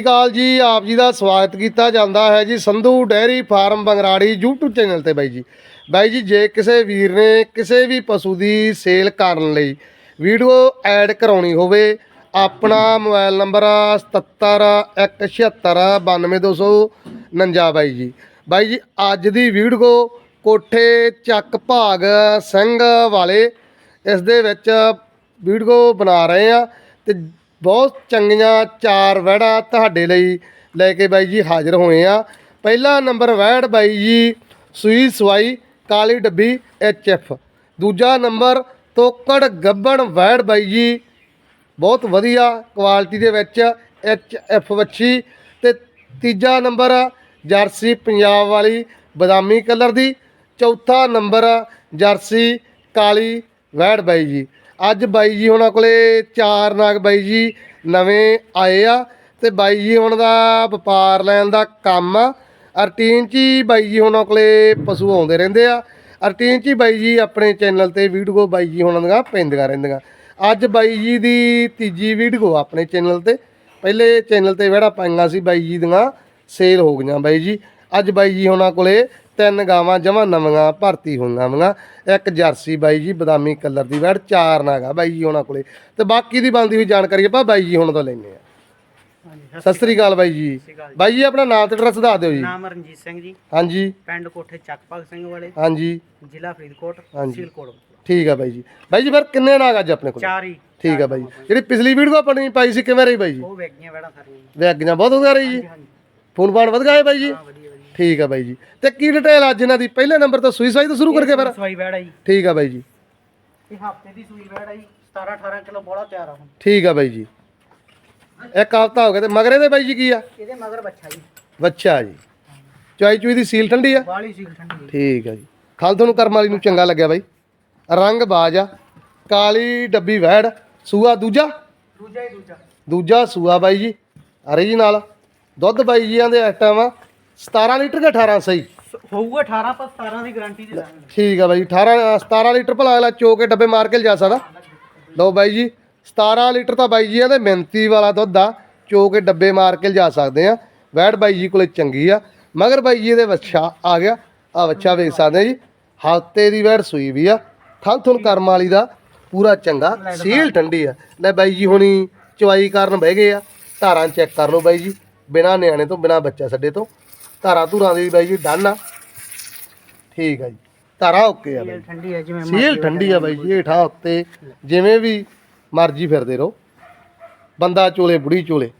ਸਤਿ ਸ਼੍ਰੀ ਅਕਾਲ ਜੀ, ਆਪ ਜੀ ਦਾ ਸਵਾਗਤ ਕੀਤਾ ਜਾਂਦਾ ਹੈ ਜੀ Sandhu dairy farm Bangrari YouTube channel ਤੇ ਬਾਈ ਜੀ। ਬਾਈ ਜੀ, ਜੇ ਕਿਸੇ ਵੀਰ ਨੇ ਕਿਸੇ ਵੀ ਪਸ਼ੂ ਦੀ ਸੇਲ ਕਰਨ ਲਈ ਵੀਡੀਓ ਐਡ ਕਰਾਉਣੀ ਹੋਵੇ, ਆਪਣਾ ਮੋਬਾਈਲ ਨੰਬਰ 7717692249 ਬਾਈ ਜੀ। ਬਾਈ ਜੀ, ਅੱਜ ਦੀ ਵੀਡੀਓ ਕੋਠੇ ਚੱਕ ਭਾਗ ਸਿੰਘ ਵਾਲੇ ਇਸ ਦੇ ਵਿੱਚ ਵੀਡੀਓ ਬਣਾ ਰਹੇ ਆ ਤੇ ਬਹੁਤ ਚੰਗੀਆਂ ਚਾਰ ਵਹਿੜਾ ਤੁਹਾਡੇ ਲਈ ਲੈ ਕੇ ਬਾਈ ਜੀ ਹਾਜ਼ਰ ਹੋਏ ਆ। ਪਹਿਲਾ ਨੰਬਰ ਵਹਿੜ ਬਾਈ ਜੀ, ਸੂਈ ਸਵਾਈ, ਕਾਲੀ ਡੱਬੀ ਐਚ ਐਫ ਦੂਜਾ ਨੰਬਰ ਤੋਕੜ ਗੱਬਣ ਵਹਿੜ ਬਾਈ ਜੀ, ਬਹੁਤ ਵਧੀਆ ਕੁਆਲਿਟੀ ਦੇ ਵਿੱਚ ਐਚ ਐਫ ਵੱਛੀ। ਤੇ ਤੀਜਾ ਨੰਬਰ ਜਰਸੀ ਪੰਜਾਬ ਵਾਲੀ ਬਦਾਮੀ ਕਲਰ ਦੀ। ਚੌਥਾ ਨੰਬਰ ਜਰਸੀ ਕਾਲੀ ਵੈੜ ਬਾਈ ਜੀ। ਅੱਜ ਬਾਈ ਜੀ ਉਹਨਾਂ ਕੋਲੇ ਚਾਰ ਨਾਗ ਬਾਈ ਜੀ ਨਵੇਂ ਆਏ ਆ ਤੇ ਬਾਈ ਜੀ ਹੁਣ ਦਾ ਵਪਾਰ ਲੈਣ ਦਾ ਕੰਮ ਆ। ਰੂਟੀਨ 'ਚ ਹੀ ਬਾਈ ਜੀ ਉਹਨਾਂ ਕੋਲੇ ਪਸ਼ੂ ਆਉਂਦੇ ਰਹਿੰਦੇ ਆ। ਰੂਟੀਨ 'ਚ ਹੀ ਬਾਈ ਜੀ ਆਪਣੇ ਚੈਨਲ ਤੇ ਵੀਡੀਓ ਬਾਈ ਜੀ ਉਹਨਾਂ ਦੀਆਂ ਪੈਂਦੀਆਂ ਰਹਿੰਦੀਆਂ। ਅੱਜ ਬਾਈ ਜੀ ਦੀ ਤੀਜੀ ਵੀਡੀਓ ਆਪਣੇ ਚੈਨਲ ਤੇ। ਪਹਿਲੇ ਚੈਨਲ ਤੇ ਜਿਹੜਾ ਪਾਈਆਂ ਸੀ ਬਾਈ ਜੀ ਦੀਆਂ। ਸੇਲ ਹੋ ਗਈਆਂ ਬਾਈ ਜੀ। ਅੱਜ ਬਾਈ ਜੀ ਉਹਨਾਂ ਕੋਲੇ ਤਿੰਨ ਗਾਵਾਂ ਜਮਾਂ ਨਵੀਆਂ ਭਰਤੀ ਹੋਈਆਂ ਵੀਆਂ ਇੱਕ ਜਰਸੀ ਬਾਈ ਜੀ ਬਦਾਮੀ ਕਲਰ ਦੀ ਵੈੜ ਚਾਰ ਨਾਗਾ ਬਾਈ ਜੀ ਉਹਨਾਂ ਕੋਲੇ। ਤੇ ਬਾਕੀ ਦੀ ਬਣਦੀ ਹੋਈ ਜਾਣਕਾਰੀ ਆਪਾਂ ਬਾਈ ਜੀ ਹੁਣ ਤੋਂ ਲੈਣੇ ਆ ਸਤਿ ਸ੍ਰੀ ਅਕਾਲ ਬਾਈ ਜੀ। ਬਾਈ ਜੀ ਆਪਣਾ ਨਾਮ ਤੇ ਐਡਰੈਸ ਦੱਸ ਦਿਓ ਜੀ। ਨਾਮ ਰਣਜੀਤ ਸਿੰਘ ਜੀ। ਹਾਂਜੀ। ਪਿੰਡ ਕੋਠੇ ਚੱਕਪਾਗ ਸਿੰਘ ਵਾਲੇ। ਹਾਂਜੀ। ਜ਼ਿਲ੍ਹਾ ਫਰੀਦਕੋਟ। ਤਹਿਸੀਲ ਕੋਟ। ਠੀਕ ਆ ਬਾਈ ਜੀ। ਬਾਈ ਜੀ ਫਿਰ ਕਿੰਨੇ ਨਾਗ ਅੱਜ ਆਪਣੇ ਕੋਲ? ਚਾਰ ਹੀ। ਠੀਕ ਆ ਬਾਈ। ਜਿਹੜੀ ਪਿਛਲੀ ਵੀਡੀਓ ਆਪਣੀ ਪਾਈ ਸੀ ਕਿਵੇਂ ਰਹੀ ਬਾਈ ਜੀ? ਉਹ ਵੇਗੀਆਂ ਵੜਾ ਸਾਰੀਆਂ। ਜੀ। ਵਿਆਗੀਆਂ ਬਹੁਤ ਵਧੀਆ ਰਹੀ ਜੀ। ਫੋਨ ਫਾਨ ਵਧ ਗਏ ਬਾਈ ਜੀ? ਹਾਂ ਠੀਕ ਆ ਬਾਈ ਜੀ। ਤੇ ਕੀ ਡਿਟੇਲ ਅੱਜ ਇਹਨਾਂ ਦੀ? ਪਹਿਲੇ ਨੰਬਰ ਤੋਂ ਸੂਈ ਸਾਈ ਤੋਂ ਸ਼ੁਰੂ ਕਰਕੇ ਫਿਰ। ਸਵਾਈ ਵੜਾ ਜੀ। ਠੀਕ ਆ ਬਾਈ ਜੀ। ਇਹ ਹਫ਼ਤੇ ਦੀ ਸੂਈ ਵੜਾ ਜੀ। 17 18 ਕਿਲੋ ਬੋਲਾ ਤਿਆਰ ਆ ਹੁਣ। ਠੀਕ ਆ ਬਾਈ ਜੀ। ਇੱਕ ਹਫਤਾ ਹੋ ਗਿਆ ਤੇ ਮਗਰੇ ਦੇ ਬਾਈ ਜੀ ਕੀ ਆ? ਇਹਦੇ ਮਗਰ ਬੱਚਾ ਜੀ। ਬੱਚਾ ਜੀ। ਚੁਆਈ ਚੁਈ ਦੀ ਸੀਲ ਠੰਡੀ ਆ? ਬਾਲੀ ਸੀਲ ਠੰਡੀ ਜੀ। ਠੀਕ ਆ ਜੀ। ਖਾਲ ਤੁਹਾਨੂੰ ਕਰਮ ਵਾਲੀ ਨੂੰ ਚੰਗਾ ਲੱਗਿਆ ਬਾਈ। ਰੰਗ ਬਾਜ ਆ। ਕਾਲੀ ਡੱਬੀ ਵਹਿੜ ਸੂਆ ਦੂਜਾ? ਦੂਜਾ ਹੀ ਦੂਜਾ। ਦੂਜਾ ਸੂਆ ਬਾਈ ਜੀ। ਅਰੇ ਜੀ ਨਾਲ। ਦੁੱਧ ਬਾਈ ਜੀਆਂ ਦੇ ਇਸ ਟਾਈਮ 17 ਲੀਟਰ ਕਿ 18 ਸਹੀ? ਹੋਊਗਾ 18 ਪਰ 17 ਦੀ ਗਾਰੰਟੀ ਦੇ ਦਾਂਗੇ। ਠੀਕ ਆ ਬਾਈ 18 17 ਲੀਟਰ ਭਲਾ ਅਗਲਾ ਚੋ ਕੇ ਡੱਬੇ ਮਾਰ ਕੇ ਲਿਜਾ ਸਕਦਾ। ਲਓ ਬਾਈ ਜੀ 17 ਲੀਟਰ ਤਾਂ ਬਾਈ ਜੀ ਦੇ ਮਿਹਨਤੀ ਵਾਲਾ ਦੁੱਧ ਆ ਚੋ ਕੇ ਡੱਬੇ ਮਾਰ ਕੇ ਲਿਜਾ ਸਕਦੇ ਆ। ਵੈੜ ਬਾਈ ਜੀ ਕੋਲੇ ਚੰਗੀ ਆ। ਮਗਰ ਬਾਈ ਜੀ ਇਹਦੇ ਵੱਛਾ ਆ ਗਿਆ ਆ ਵੱਛਾ ਵੇਖ ਸਕਦੇ ਜੀ। ਹਫ਼ਤੇ ਦੀ ਵੈੜ ਸੂਈ ਵੀ ਆ ਥਲ ਥੁਲ ਕਰਮ ਵਾਲੀ ਦਾ ਪੂਰਾ ਚੰਗਾ ਸੀਲ ਠੰਡੀ ਆ। ਲੈ ਬਾਈ ਜੀ ਹੁਣੀ ਚਵਾਈ ਕਰਨ ਬਹਿ ਗਏ ਆ ਧਾਰਾਂ ਚੈੱਕ ਕਰ ਲਓ ਬਾਈ ਜੀ ਬਿਨਾ ਨਿਆਣੇ ਤੋਂ ਬਿਨਾ ਬੱਚਾ ਛੱਡੇ ਤੋਂ। ਧਾਰਾਂ ਧੂਰਾਂ ਦੀ ਬਾਈ ਜੀ ਡਨ ਆ। ਠੀਕ ਆ ਜੀ। ਧਾਰਾਂ ਓਕੇ ਆ ਬਾਈ ਠੰਡੀ ਹੈ ਜਿਵੇਂ ਸੀਲ ਠੰਡੀ ਆ ਬਾਈ ਜੀ ਹੇਠਾਂ ਉੱਤੇ ਜਿਵੇਂ ਵੀ ਮਰਜ਼ੀ ਫਿਰਦੇ ਰਹੋ। ਬੰਦਾ ਚੋਲੇ ਬੁੜੀ ਚੋਲੇ।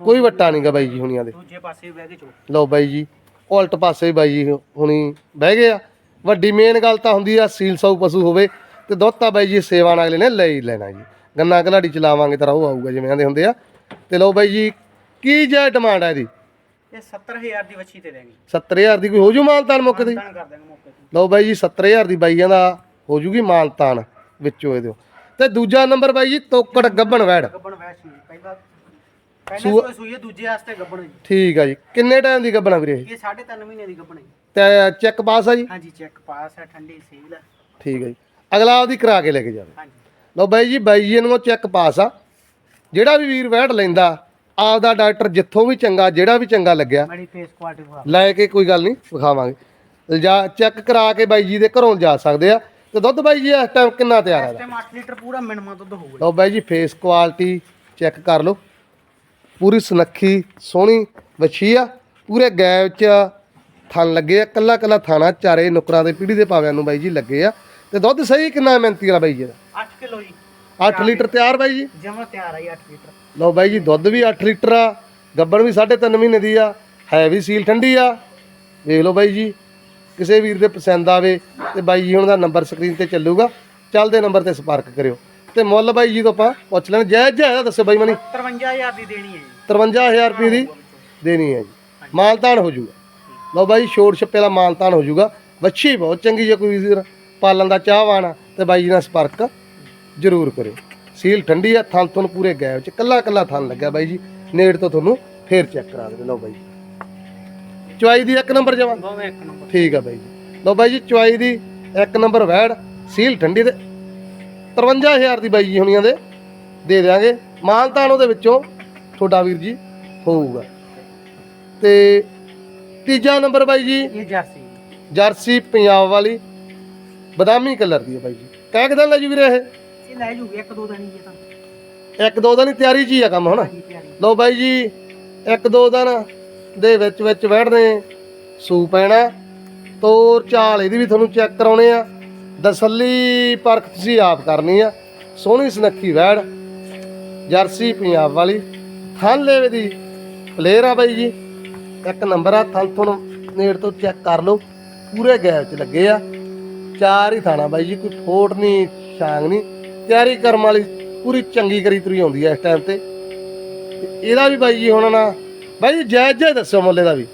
ਕੋਈ ਵੱਟਾ ਨਹੀਂਗਾ ਬਾਈ ਜੀ ਹੁਣੀਆਂ ਦੇ। ਦੂਜੇ ਪਾਸੇ ਬਹਿ ਕੇ ਚੋ ਲਓ ਬਾਈ ਜੀ ਉਲਟ ਪਾਸੇ ਵੀ ਬਾਈ ਜੀ ਹੁਣੀ ਬਹਿ ਗਏ ਆ। ਵੱਡੀ ਮੇਨ ਗੱਲ ਤਾਂ ਹੁੰਦੀ ਆ ਸੀਲ ਸੌ ਪਸ਼ੂ ਹੋਵੇ ਤੇ ਦੁੱਧ ਤਾਂ ਬਾਈ ਜੀ ਸੇਵਾ ਨਾਲ ਅਗਲੇ ਨੇ ਲੈ ਹੀ ਲੈਣਾ ਜੀ। ਗੰਨਾ ਕਲਾੜੀ ਚਲਾਵਾਂਗੇ ਤਾਂ ਉਹ ਆਊਗਾ ਜਿਵੇਂ ਆਂਦੇ ਹੁੰਦੇ ਆ। ਤੇ ਲਓ ਬਾਈ ਜੀ ਕੀ ਜੇ ਡਿਮਾਂਡ ਆ ਇਹਦੀ? ਇਹ 70000 ਦੀ ਵੱਛੀ ਤੇ ਦੇਂਗੇ 70000 ਦੀ ਕੋਈ ਹੋ ਜੂ ਮਾਨਤਾਨ ਮੁੱਕ ਦੀ ਤਾਂ ਕਰ ਦਾਂਗੇ ਮੌਕੇ ਤੇ। ਲਓ ਬਾਈ ਜੀ 70000 ਦੀ ਬਾਈਆਂ ਦਾ ਹੋ ਜੂਗੀ ਮਾਨਤਾਨ ਵਿੱਚੋਂ ਇਹਦੇ। ਤੇ ਦੂਜਾ ਨੰਬਰ ਬਾਈ ਜੀ ਤੋਕੜ ਗੱਬਣ ਵੈੜ। ਗੱਬਣ ਵੈਸ਼ ਨਹੀਂ ਪਹਿਲਾਂ ਪਹਿਲੇ ਸੂਏ ਸੂਈ ਹੈ, ਦੂਜੇ ਵਾਸਤੇ ਗੱਬਣ ਜੀ ਠੀਕ ਆ ਜੀ। ਕਿੰਨੇ ਟਾਈਮ ਦੀ ਗੱਬਣਾ ਵੀਰੇ ਇਹ? ਇਹ 3.5 ਮਹੀਨੇ ਦੀ ਗੱਬਣ ਹੈ ਤੇ ਚੈੱਕ ਪਾਸ ਆ ਜੀ? ਹਾਂਜੀ ਚੈੱਕ ਪਾਸ ਹੈ ਠੰਡੀ ਸੀਲ ਹੈ ਠੀਕ ਆ ਜੀ। ਅਗਲਾ ਉਹਦੀ ਕਰਾ ਕੇ ਲੈ ਕੇ ਜਾਵੇ। ਹਾਂਜੀ। ਲਓ ਬਾਈ ਜੀ ਬਾਈ ਜੀ ਨੂੰ ਚੈੱਕ ਪਾਸ ਆ। ਜਿਹੜਾ ਵੀ ਵੀਰ ਵੈੜ ਲੈਂਦਾ ਆਪਦਾ ਡਾਕਟਰ ਜਿੱਥੋਂ ਵੀ ਚੰਗਾ ਜਿਹੜਾ ਵੀ ਚੰਗਾ ਲੱਗਿਆ ਫੇਸ ਲੈ ਕੇ ਕੋਈ ਗੱਲ ਨਹੀਂ ਵਿਖਾਵਾਂਗੇ। ਜਾ ਚੈੱਕ ਕਰਾ ਕੇ ਬਾਈ ਜੀ ਦੇ ਘਰੋਂ ਜਾ ਸਕਦੇ ਆ। ਤੇ ਦੁੱਧ ਬਾਈ ਜੀ ਇਸ ਟਾਈਮ ਕਿੰਨਾ ਤਿਆਰ ਇਸ ਹੈ ਟਾਈਮ 8 ਲੀਟਰ ਪੂਰਾ ਮਿਨਮਮ ਦੁੱਧ ਹੋਊਗਾ ਲਓ ਬਾਈ ਜੀ ਫੇਸ ਕੁਆਲਿਟੀ ਚੈੱਕ ਕਰ ਲਓ। ਪੂਰੀ ਸੁਨੱਖੀ ਸੋਹਣੀ ਵੱਛੀ ਆ। ਪੂਰੇ ਗੈਬ ਚ ਥਣ ਲੱਗੇ ਆ। ਕੱਲਾ ਕੱਲਾ ਥਾਣਾ ਚਾਰੇ ਨੁਕਰਾਂ ਦੇ ਪੀੜੀ ਦੇ ਪਾਵਿਆਂ ਨੂੰ ਬਾਈ ਜੀ ਲੱਗੇ ਆ। ਤੇ ਦੁੱਧ ਸਹੀ ਕਿੰਨਾ ਮਿਹਨਤੀ ਵਾਲਾ ਬਾਈ ਜੀ ਦਾ 8 ਕਿਲੋ ਜੀ। 8 ਲੀਟਰ ਤਿਆਰ ਬਾਈ ਜੀ? ਜਮਾ ਤਿਆਰ ਆਈ 8 ਲੀਟਰ। ਲਓ ਬਾਈ ਜੀ ਦੁੱਧ ਵੀ 8 ਲੀਟਰ ਆ ਗੱਬਣ ਵੀ 3.5 ਮਹੀਨੇ ਦੀ ਆ ਹੈ ਵੀ ਸੀਲ ਠੰਡੀ ਆ। ਵੇਖ ਲਓ ਬਾਈ ਜੀ ਕਿਸੇ ਵੀਰ ਦੇ ਪਸੰਦ ਆਵੇ ਤੇ ਬਾਈ ਜੀ ਹੁਣ ਦਾ ਨੰਬਰ ਸਕਰੀਨ ਤੇ ਚੱਲੂਗਾ। ਚੱਲਦੇ ਨੰਬਰ ਤੇ ਸੰਪਰਕ ਕਰਿਓ। ਤੇ ਮੁੱਲ ਬਾਈ ਜੀ ਤੋਂ ਆਪਾਂ ਪੁੱਛ ਲੈਣ ਜਾਇਜ਼ ਜਾਇਜ਼ ਦੱਸੋ ਬਾਈ ਮਨੀ। 53000 ਦੀ ਦੇਣੀ ਹੈ ਜੀ। 53000 ਰੁਪਏ ਦੀ ਦੇਣੀ ਹੈ ਜੀ। ਮਾਲਤਾਨ ਹੋ ਜਾਊਗਾ ਲਓ ਬਾਈ ਛੋੜ ਛੱਪੇ ਵਾਲਾ ਮਾਲਤਾਨ ਹੋ ਜਾਊਗਾ ਵੱਛੀ ਬਹੁਤ ਚੰਗੀ ਜੇ ਕੋਈ ਵੀਰ ਪਾਲਣ ਦਾ ਚਾਹਵਾਨ ਤੇ ਬਾਈ ਜੀ ਨਾਲ ਸੰਪਰਕ ਜ਼ਰੂਰ ਕਰਿਓ। ਸੀਲ ਠੰਡੀ ਆ ਥਣ ਤੁਹਾਨੂੰ ਪੂਰੇ ਗੈਬ ਚ ਕੱਲਾ ਕੱਲਾ ਥਣ ਲੱਗਿਆ ਬਾਈ ਜੀ ਨੇੜ ਤੋਂ ਤੁਹਾਨੂੰ ਫੇਰ ਚੈੱਕ ਕਰਾ ਦੇ ਲਓ ਬਾਈ ਚੁਆਈ ਦੀ ਇੱਕ ਨੰਬਰ ਜਮਾ। ਦੋਵੇਂ ਇੱਕ ਨੰਬਰ। ਠੀਕ ਆ ਬਾਈ ਜੀ। ਲਓ ਬਾਈ ਜੀ ਚੁਆਈ ਦੀ ਇੱਕ ਨੰਬਰ ਵੈੜ ਸੀਲ ਠੰਡੀ ਦੇ 53000 ਦੀ ਬਾਈ ਜੀ ਹੁਣੀਆਂ ਦੇ ਦੇ ਦਿਆਂਗੇ। ਮਾਨਤਾਨ ਉਹਦੇ ਵਿੱਚੋਂ ਤੁਹਾਡਾ ਵੀਰ ਜੀ ਹੋਊਗਾ। ਤੇ ਤੀਜਾ ਨੰਬਰ ਬਾਈ ਜੀ ਇਹ ਜਰਸੀ। ਜਰਸੀ ਪੰਜਾਬ ਵਾਲੀ ਬਦਾਮੀ ਕਲਰ ਦੀ ਹੈ ਬਾਈ ਜੀ। ਕਹਿ ਕਿਦਾਂ ਲੈ ਜੀ ਵੀਰੇ ਇਹ? ਇਹ ਲੈ ਜੂਗੀ ਇੱਕ ਦੋ ਦਿਨ ਹੀ ਇਹ ਤਾਂ। ਇੱਕ ਦੋ ਦਿਨ ਹੀ ਤਿਆਰੀ 'ਚ ਹੀ ਆ ਕੰਮ ਹੁਣ ਹਾਂਜੀ ਤਿਆਰੀ ਲਓ ਬਾਈ ਜੀ ਇੱਕ ਦੋ ਦਿਨ ਦੇ ਵਿੱਚ ਵਿੱਚ ਵੜਨੇ ਸੂ ਪੈਣਾ ਤੋਰ ਚਾਲ ਇਹਦੀ ਵੀ ਤੁਹਾਨੂੰ ਚੈੱਕ ਕਰਾਉਣੇ ਆ। ਦਸੱਲੀ ਪਰਖ ਤੁਸੀਂ ਆਪ ਕਰਨੀ ਆ। ਸੋਹਣੀ ਸੁਨੱਖੀ ਵੈੜ ਜਰਸੀ ਪੰਜਾਬ ਵਾਲੀ। ਥਾਲੇ ਦੀ ਪਲੇਅਰ ਆ ਬਾਈ ਜੀ। ਇੱਕ ਨੰਬਰ ਆ ਥਲ ਤੁਹਾਨੂੰ ਨੇੜ ਤੋਂ ਚੈੱਕ ਕਰ ਲਓ। ਪੂਰੇ ਗੈਪ 'ਚ ਲੱਗੇ ਆ। ਚਾਰ ਹੀ ਥਾਣਾ ਬਾਈ ਜੀ ਕੋਈ ਫੋਟ ਨਹੀਂ ਛਾਂਗ ਨਹੀਂ ਤਿਆਰੀ ਕਰਮ ਵਾਲੀ ਪੂਰੀ ਚੰਗੀ ਕਰੀ ਤੁਰੀ ਆਉਂਦੀ ਆ ਇਸ ਟਾਈਮ ਤੇ। ਤੇ ਇਹਦਾ ਵੀ ਬਾਈ ਜੀ ਹੁਣ ਨਾ ਬਾਈ ਜੀ ਜਾਇਜ਼ ਜਾਇਜ਼ ਦੱਸਿਓ ਮੁੱਲੇ ਦਾ ਵੀ।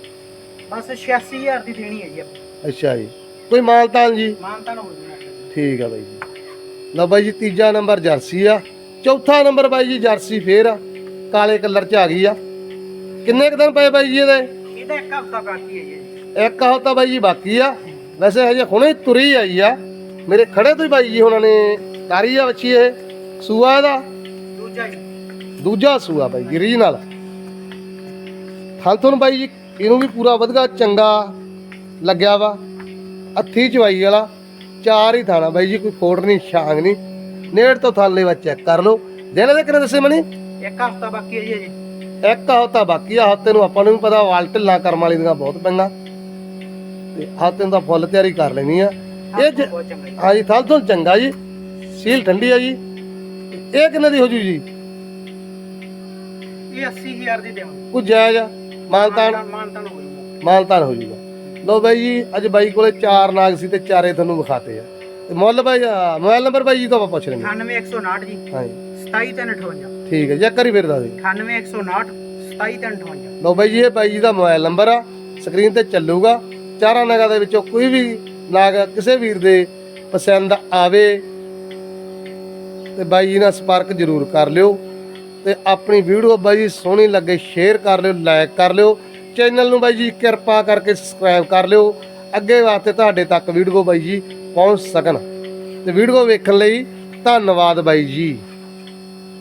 ਬਸ 86000 ਦੀ ਦੇਣੀ ਹੈ ਜੀ ਆਪਾਂ। ਅੱਛਾ ਜੀ। ਕੋਈ ਮਾਲਤਾਨ ਜੀ? ਮਾਨਤਾ ਨਾ ਹੋ ਜੂਗਾ ਠੀਕ ਆ ਬਾਈ ਜੀ। ਲਓ ਬਾਈ ਜੀ ਤੀਜਾ ਨੰਬਰ ਜਰਸੀ ਆ। ਚੌਥਾ ਨੰਬਰ ਬਾਈ ਜੀ ਜਰਸੀ ਫੇਰ ਆ। ਕਾਲੇ ਕਲਰ ਚ ਆ ਗਈ ਆ। ਕਿੰਨੇ ਕੁ ਦਿਨ ਪਏ ਬਾਈ ਜੀ ਇਹਦੇ? ਇਹਦਾ ਇੱਕ ਹਫਤਾ ਬਾਕੀ ਹੈ ਜੀ। ਇੱਕ ਹਫ਼ਤਾ ਬਾਈ ਜੀ ਬਾਕੀ ਆ। ਵੈਸੇ ਹਜੇ ਹੁਣੇ ਹੀ ਤੁਰੀ ਆਈ ਆ। ਮੇਰੇ ਖੜੇ ਤੋਂ ਹੀ ਬਾਈ ਜੀ ਉਹਨਾਂ ਨੇ ਤਾਰੀ ਆ ਬੱਚੀ ਇਹ। ਸੂਆ ਇਹਦਾ? ਦੂਜਾ ਸੂਆ ਬਾਈ ਜੀ ਰੀਜਨਲ ਹਲ ਤੁਹਾਨੂੰ ਬਾਈ ਜੀ ਇਹਨੂੰ ਵੀ ਪੂਰਾ ਵਧਗਾ ਚੰਗਾ ਲੱਗਿਆ ਵਾ। ਹੱਥੀ ਚਵਾਈ ਵਾਲਾ ਚਾਰ ਹੀ ਥਾਣਾ ਬਾਈ ਜੀ ਕੋਈ ਫੋੜ ਨਹੀਂ ਛਾਂਗ ਨਹੀਂ। ਨੇੜ ਤੋਂ ਥਾਲੇ ਵਾ ਚੈੱਕ ਕਰ ਲਓ। ਦਿਨ ਦੇ ਕਿੰਨੇ ਦੱਸੇ ਮਣੀ ਇੱਕ ਹਫਤਾ ਬਾਕੀ ਹੈ ਜੀ ਇੱਕ ਹਫ਼ਤਾ ਬਾਕੀ ਆ ਹਫ਼ਤੇ ਨੂੰ ਆਪਾਂ ਨੂੰ ਵੀ ਪਤਾ ਵਾਲ ਢਿੱਲਾਂ ਕਰਮ ਵਾਲੀ ਦੀਆਂ ਬਹੁਤ ਪੈਂਗਾ ਤੇ ਹਫ਼ਤੇ ਨੂੰ ਤਾਂ ਫੁੱਲ ਤਿਆਰੀ ਕਰ ਲੈਣੀ ਆ। ਇਹ ਹਾਂਜੀ ਥਲ ਤੋਂ ਚੰਗਾ ਜੀ। ਸੀਲ ਠੰਡੀ ਆ ਜੀ। ਇਹ ਕਿੰਨੇ ਦੀ ਹੋ ਜੂ ਜੀ? ਇਹ 80000 ਦੀ ਦੇਵਾਂਗੇ। ਕੋਈ ਜਾਇਜ਼ ਆ? ਮਾਨਤਾਨ ਮਾਨਤਾ ਨਾ ਹੋ ਜੂਗਾ ਮਾਨਤਾਨ ਹੋ ਜੂਗਾ। ਲੋ ਬਾਈ ਜੀ ਅੱਜ ਬਾਈ ਕੋਲੇ ਚਾਰ ਨਾਗ ਸੀ ਤੇ ਚਾਰੇ ਤੁਹਾਨੂੰ ਵਿਖਾਤੇ ਆ। ਤੇ ਮੁੱਲ ਬਾਈ ਮੋਬਾਈਲ ਨੰਬਰ ਬਾਈ ਜੀ ਤੋਂ ਆਪਾਂ ਪੁੱਛ ਲੈਂਗੇ 98159 ਜੀ। ਹਾਂਜੀ 27358 ਠੀਕ ਹੈ ਜੀ ਇੱਕ ਵਾਰੀ ਫੇਰ ਦੱਸ ਦਿਓ। 98159 27358 ਲੋ ਬਾਈ ਜੀ ਇਹ ਬਾਈ ਜੀ ਦਾ ਮੋਬਾਈਲ ਨੰਬਰ ਆ। ਸਕਰੀਨ ਤੇ ਚੱਲੂਗਾ। ਚਾਰਾਂ ਨਾਗਾਂ ਦੇ ਵਿੱਚੋਂ ਕੋਈ ਵੀ ਨਾਗ ਕਿਸੇ ਵੀਰ ਦੇ ਪਸੰਦ ਆਵੇ ਤੇ ਬਾਈ ਜੀ ਨਾਲ ਸੰਪਰਕ ਜ਼ਰੂਰ ਕਰ ਲਿਓ ਤੇ ਆਪਣੀ ਵੀਡੀਓ ਬਾਈ ਜੀ ਸੋਹਣੀ ਲੱਗੇ ਸ਼ੇਅਰ ਕਰ ਲਿਓ ਲਾਈਕ ਕਰ ਲਿਓ। ਚੈਨਲ ਨੂੰ ਬਾਈ ਜੀ ਕਿਰਪਾ ਕਰਕੇ ਸਬਸਕ੍ਰਾਈਬ ਕਰ ਲਿਓ। ਅੱਗੇ ਵਾਸਤੇ ਤੁਹਾਡੇ ਤੱਕ ਵੀਡੀਓ ਬਾਈ ਜੀ ਪਹੁੰਚ ਸਕਣ। ਤੇ ਵੀਡੀਓ ਵੇਖਣ ਲਈ ਧੰਨਵਾਦ ਬਾਈ ਜੀ।